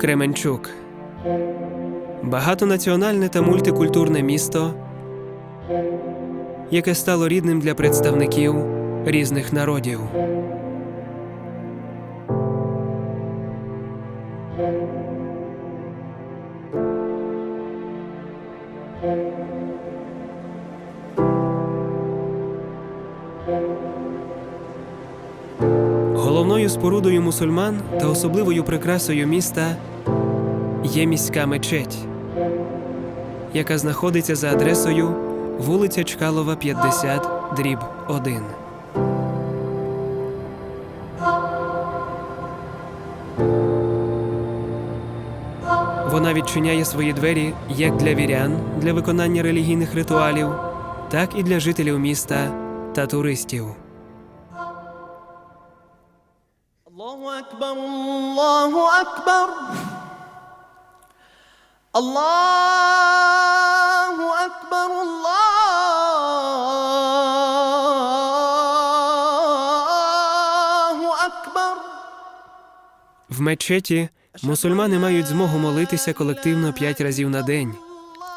Кременчук багатонаціональне та мультикультурне місто, яке стало рідним для представників різних народів. Головною спорудою мусульман та особливою прикрасою міста є міська мечеть, яка знаходиться за адресою вулиця Чкалова, 50, дріб 1. Вона відчиняє свої двері як для вірян для виконання релігійних ритуалів, так і для жителів міста та туристів. Аллаху Акбар, Аллаху Акбар. Allahu Akbar, Allahu Akbar. В мечеті мусульмани мають змогу молитися колективно п'ять разів на день,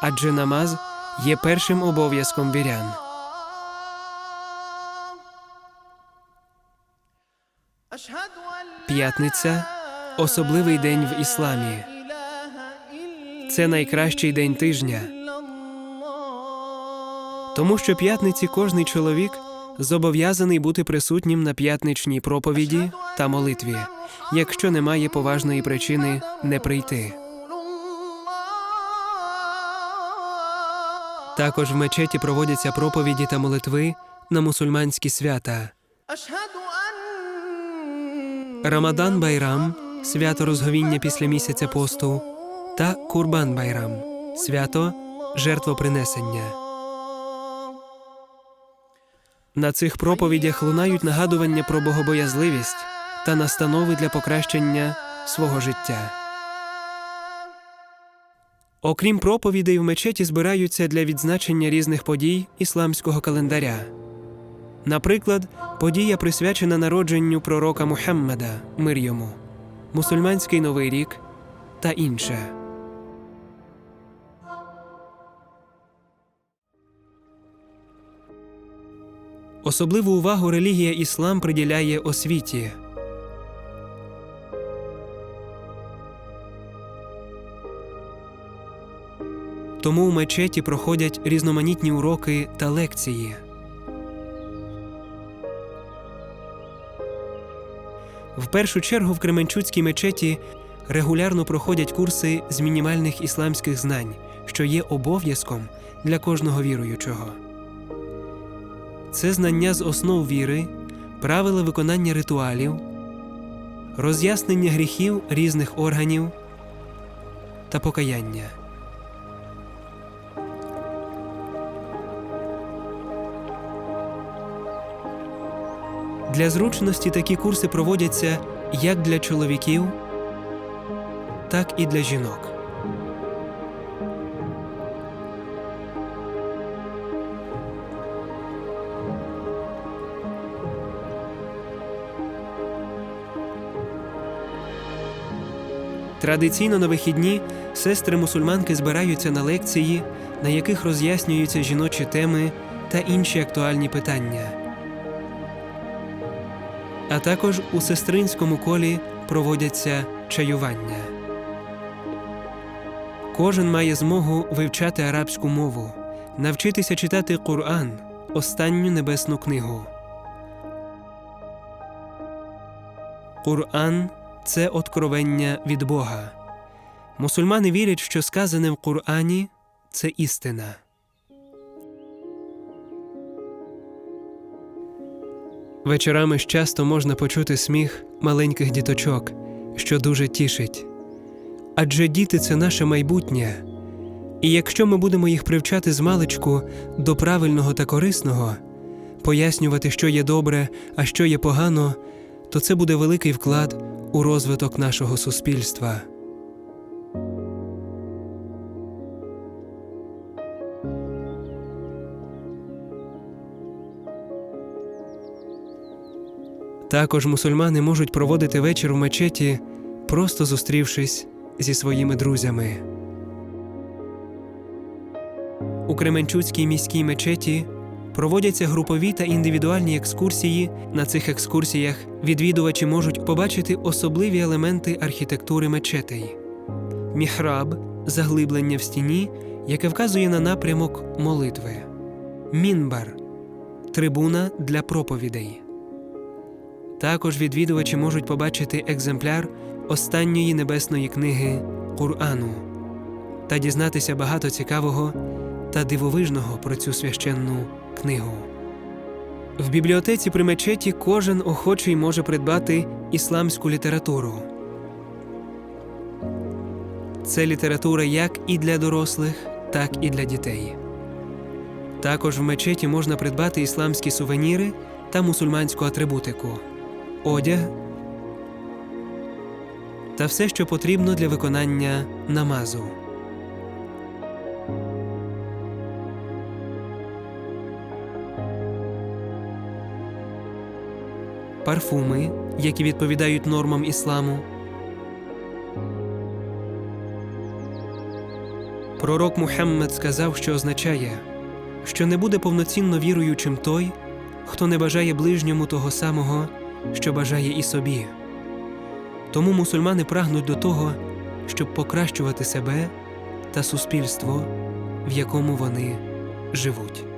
адже намаз є першим обов'язком вірян. П'ятниця особливий день в ісламі це найкращий день тижня, тому що п'ятниці кожний чоловік зобов'язаний бути присутнім на п'ятничній проповіді та молитві, якщо немає поважної причини не прийти. Також в мечеті проводяться проповіді та молитви на мусульманські свята. Рамадан Байрам свято розговіння після місяця посту та Курбан Байрам свято жертвопринесення. На цих проповідях лунають нагадування про богобоязливість та настанови для покращення свого життя. Окрім проповідей, в мечеті збираються для відзначення різних подій ісламського календаря. Наприклад, подія присвячена народженню пророка Мухаммеда, мир йому, мусульманський новий рік та інше. Особливу увагу релігія іслам приділяє освіті. Тому у мечеті проходять різноманітні уроки та лекції. В першу чергу в Кременчуцькій мечеті регулярно проходять курси з мінімальних ісламських знань, що є обов'язком для кожного віруючого. Це знання з основ віри, правила виконання ритуалів, роз'яснення гріхів різних органів та покаяння. Для зручності такі курси проводяться як для чоловіків, так і для жінок. Традиційно на вихідні сестри мусульманки збираються на лекції, на яких роз'яснюються жіночі теми та інші актуальні питання. А також у сестринському колі проводяться чаювання. Кожен має змогу вивчати арабську мову, навчитися читати Коран, останню небесну книгу. Коран це откровення від Бога. Мусульмани вірять, що сказане в Корані це істина. Вечорами ж часто можна почути сміх маленьких діточок, що дуже тішить. Адже діти це наше майбутнє. І якщо ми будемо їх привчати з маличку до правильного та корисного, пояснювати, що є добре, а що є погано, то це буде великий вклад у розвиток нашого суспільства. Також мусульмани можуть проводити вечір в мечеті, просто зустрівшись зі своїми друзями. У Кременчуцькій міській мечеті проводяться групові та індивідуальні екскурсії. На цих екскурсіях відвідувачі можуть побачити особливі елементи архітектури мечетей: міхраб заглиблення в стіні, яке вказує на напрямок молитви, мінбар трибуна для проповідей. Також відвідувачі можуть побачити екземпляр останньої небесної книги Курану та дізнатися багато цікавого та дивовижного про цю священну книгу. В бібліотеці при мечеті кожен охочий може придбати ісламську літературу. Це література як і для дорослих, так і для дітей. Також в мечеті можна придбати ісламські сувеніри та мусульманську атрибутику, одяг та все, що потрібно для виконання намазу. Парфуми, які відповідають нормам ісламу. Пророк Мухаммед сказав, що означає, що не буде повноцінно віруючим той, хто не бажає ближньому того самого, що бажає і собі. Тому мусульмани прагнуть до того, щоб покращувати себе та суспільство, в якому вони живуть.